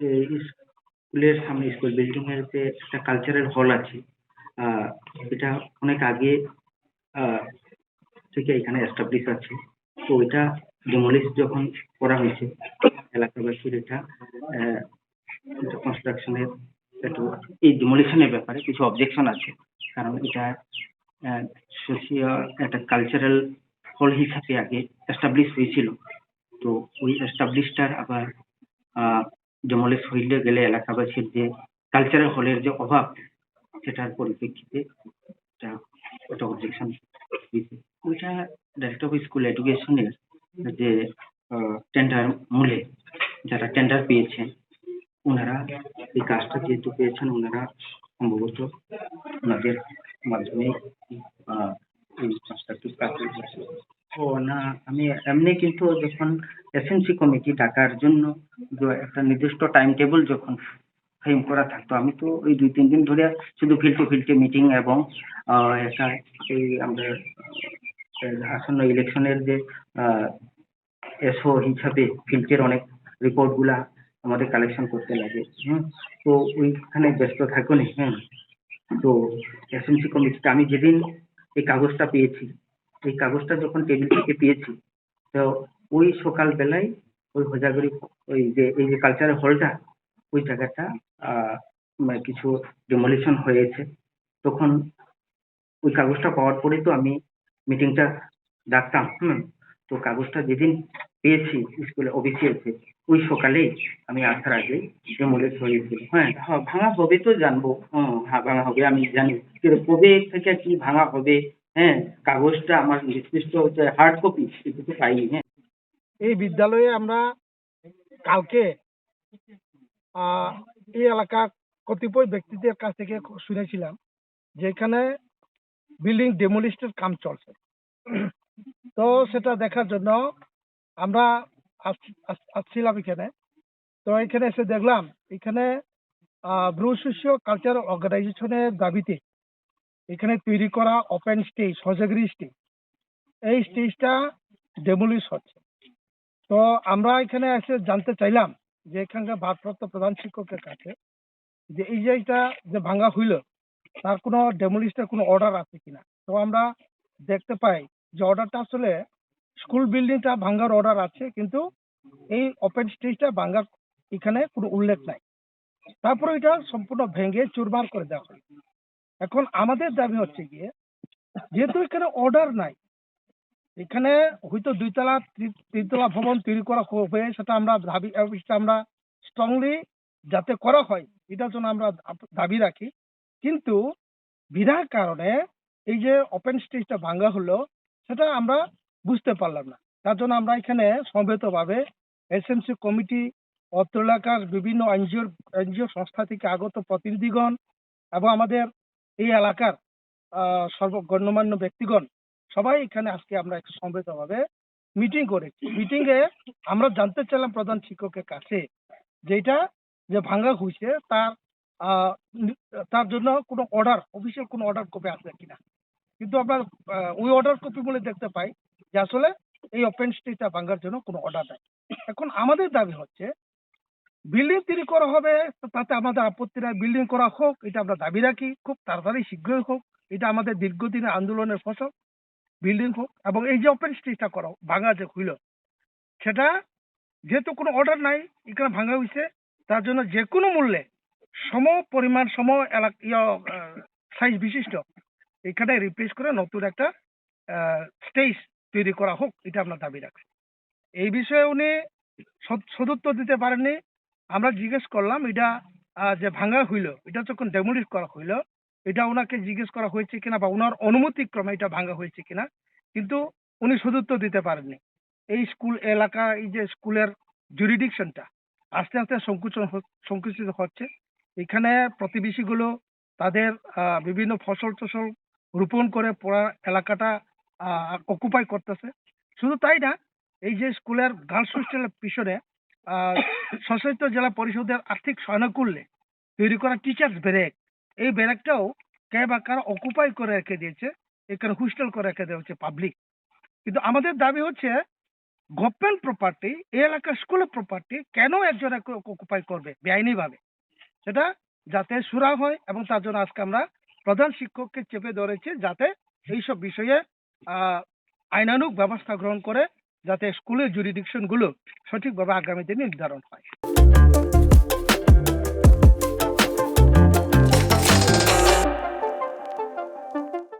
স্কুলের সামনে school building এর যে একটা কালচারাল হল আছে, আহ, এটা অনেক আগে, আহ, থেকে এখানে এস্টাবলিশ আছে। তো এটা ডিমলিশ যখন করা হয়েছে, এলাকাবাসীর এটা কনস্ট্রাকশনের একটু, এই ডিমোলিশনের ব্যাপারে কিছু অবজেকশন আছে। কারণ এটা সোশিয়াল একটা কালচারাল হল হিসাবে আগে এস্টাবলিশ হয়েছিল। তো ওই এস্টাবলিশটার আবার ডিমলিশ হইলে গেলে এলাকাবাসীর যে কালচারাল হলের যে অভাব, সেটার পরিপ্রেক্ষিতে ওটা অবজেকশন দিয়েছে ওইটা ডাইরেক্টর অফ স্কুল এডুকেশনের যে টেন্ডার মূলে যারা টেন্ডার পেয়েছেন, ওনারা এই কাজটা যেহেতু পেয়েছেন, ওনারা সম্ভবত ওনাদের মাধ্যমে। ও না, আমি এমনি কিন্তু যখন এসএমসি কমিটি ডাকার জন্য একটা নির্দিষ্ট টাইম টেবিল যখন ফ্রেম করা থাকতো, আমি তো ওই দুই, তিন দিন ধরে শুধু ফিল্ড টু ফিল্ডে মিটিং এবং একটা এই আমাদের আসন্ন ইলেকশনের যে এসও হিসাবে ফিল্ডের অনেক রিপোর্টগুলা আমাদের কালেকশন করতে লাগে। হুম, তো ওইখানে ব্যস্ত থাকো নি হ্যাঁ তো এসএমসি কমিটিটা আমি যেদিন এই কাগজটা পেয়েছি, এই কাগজটা যখন টেবিল থেকে পেয়েছি, তো ওই সকাল বেলায় ওই হোজাগরি ওই যে এই যে কালচারাল হলটা ওই জায়গাটা মানে কিছু ডিমলিশন হয়েছে। তখন ওই কাগজটা পাওয়ার পরে তো আমি মিটিংটা ডাকতাম হুম? তো কাগজটা যেদিন পেয়েছি স্কুলে অফিসিয়ালসে ওই সকালেই আমি আসার আগে ডিমলিশ হয়েছিল। হ্যাঁ হ্যাঁ, ভাঙা হবে তো জানব হ্যাঁ ভাঙা হবে আমি জানি। কিন্তু কবে থেকে কি ভাঙা হবে হ্যাঁ কাগজটা আমার নির্দিষ্ট হচ্ছে হার্ড কপি তো পাইনি হ্যাঁ। এই বিদ্যালয়ে আমরা কালকে এই এলাকার কতিপয় ব্যক্তিদের কাছ থেকে শুনেছিলাম যে এখানে বিল্ডিং ডেমোলিস্টের কাম চলছে। তো সেটা দেখার জন্য আমরা আস- আস- আসছিলাম এখানে। তো এখানে এসে দেখলাম, এখানে ব্রু শিষ্য কালচার অর্গানাইজেশনের দাবিতে এখানে তৈরি করা ওপেন স্টেজ সজাগরি স্টেজ এই স্টেজটা ডেমোলিশ হচ্ছে। তো আমরা এখানে এসে জানতে চাইলাম যে এখানকার ভারপ্রাপ্ত প্রধান শিক্ষকের কাছে যে এই যে এটা যে ভাঙা হইল, তার কোনো ডেমোলিস্টের কোনো অর্ডার আছে কিনা? তো আমরা দেখতে পাই যে অর্ডারটা আসলে স্কুল বিল্ডিংটা ভাঙার অর্ডার আছে, কিন্তু এই ওপেন স্টেজটা ভাঙার এখানে কোনো উল্লেখ নাই। তারপরে এটা সম্পূর্ণ ভেঙে চুরমার করে দেওয়া হয় এখন আমাদের দাবি হচ্ছে গিয়ে, যেহেতু এখানে অর্ডার নাই এখানে হয়তো দুইতলা তিনতলা ভবন তৈরি করা হবে সেটা আমরা দাবি আমরা স্ট্রংলি যাতে করা হয়, এটার জন্য আমরা দাবি রাখি। কিন্তু বিনা কারণে এই যে ওপেন স্টেজটা ভাঙ্গা হলো, সেটা আমরা বুঝতে পারলাম না। তার জন্য আমরা এখানে সমবেতভাবে এসএমসি কমিটি অত্র এলাকার বিভিন্ন এনজিওর, এনজিও সংস্থা থেকে আগত প্রতিনিধিগণ এবং আমাদের এই এলাকার সর্বগণ্যমান্য ব্যক্তিগণ সবাই এখানে আজকে আমরা একটু সমবেতভাবে মিটিং করেছি। মিটিং এ আমরা জানতে চাইলাম প্রধান শিক্ষকের কাছে যে এটা যে ভাঙা হয়েছে তার তার জন্য কোনো অর্ডার অফিসিয়াল কোনো অর্ডার কপি আছে কিনা। কিন্তু আমরা ওই অর্ডার কপি বলে দেখতে পাই যে আসলে এই ওপেন স্টেজটা ভাঙার জন্য কোনো অর্ডার নাই। এখন আমাদের দাবি হচ্ছে বিল্ডিং তৈরি করা হবে, তাতে আমাদের আপত্তি নাই বিল্ডিং করা হোক, এটা আমরা দাবি রাখি, খুব তাড়াতাড়ি শীঘ্রই হোক, এটা আমাদের দীর্ঘদিনের আন্দোলনের ফসল। বিল্ডিং হোক এবং এই যে ওপেন স্টেজটা করা ভাঙা যে হইল, সেটা যেহেতু কোনো অর্ডার নাই, এখানে ভাঙা হয়েছে তার জন্য যে কোনো মূল্যে সম পরিমাণ, সম এলাকা সাইজ বিশিষ্ট, এখানে রিপ্লেস করে নতুন একটা স্টেজ তৈরি করা হোক, এটা আমরা দাবি রাখছি। এই বিষয়ে উনি সদ- সদুত্তর দিতে পারেননি। আমরা জিজ্ঞেস করলাম, এটা যে ভাঙা হইল, এটা যখন ডেমোলিশ করা হইল এটা ওনাকে জিজ্ঞেস করা হয়েছে কিনা বা ওনার অনুমতি ক্রমে এটা ভাঙা হয়েছে কিনা, কিন্তু উনি সদুত্তর দিতে পারেননি। এই স্কুল এলাকা, এই যে স্কুলের জুরিডিকশনটা আস্তে আস্তে সংকুচন সংকুচিত হচ্ছে। এখানে প্রতিবেশীগুলো তাদের বিভিন্ন ফসল টসল রোপণ করে পড়া এলাকাটা অকুপাই করতেছে। শুধু তাই না, এই যে স্কুলের গার্লস হোস্টেলের পিছনে সশস্ত্র জেলা পরিষদের আর্থিক সহানুকূল্যে তৈরি করা টিচার্স ব্যারেক এই ব্যারেকটাও কে বা কারা অকুপাই করে রেখে দিয়েছে এখানে হোস্টেল করে রেখে দেওয়া হচ্ছে পাবলিক কিন্তু আমাদের দাবি হচ্ছে গভর্নমেন্ট প্রপার্টি এই এলাকার স্কুলের প্রপার্টি কেন একজন অকুপাই করবে বেআইনি ভাবে সেটা যাতে সুরা হয় এবং তার জন্য আজকে আমরা প্রধান শিক্ষককে চেপে ধরেছি যাতে এইসব বিষয়ে আহ, আইনানুগ ব্যবস্থা গ্রহণ করে যাতে স্কুলের জুরিডিকশনগুলো সঠিকভাবে আগামী দিনে নির্ধারণ হয়।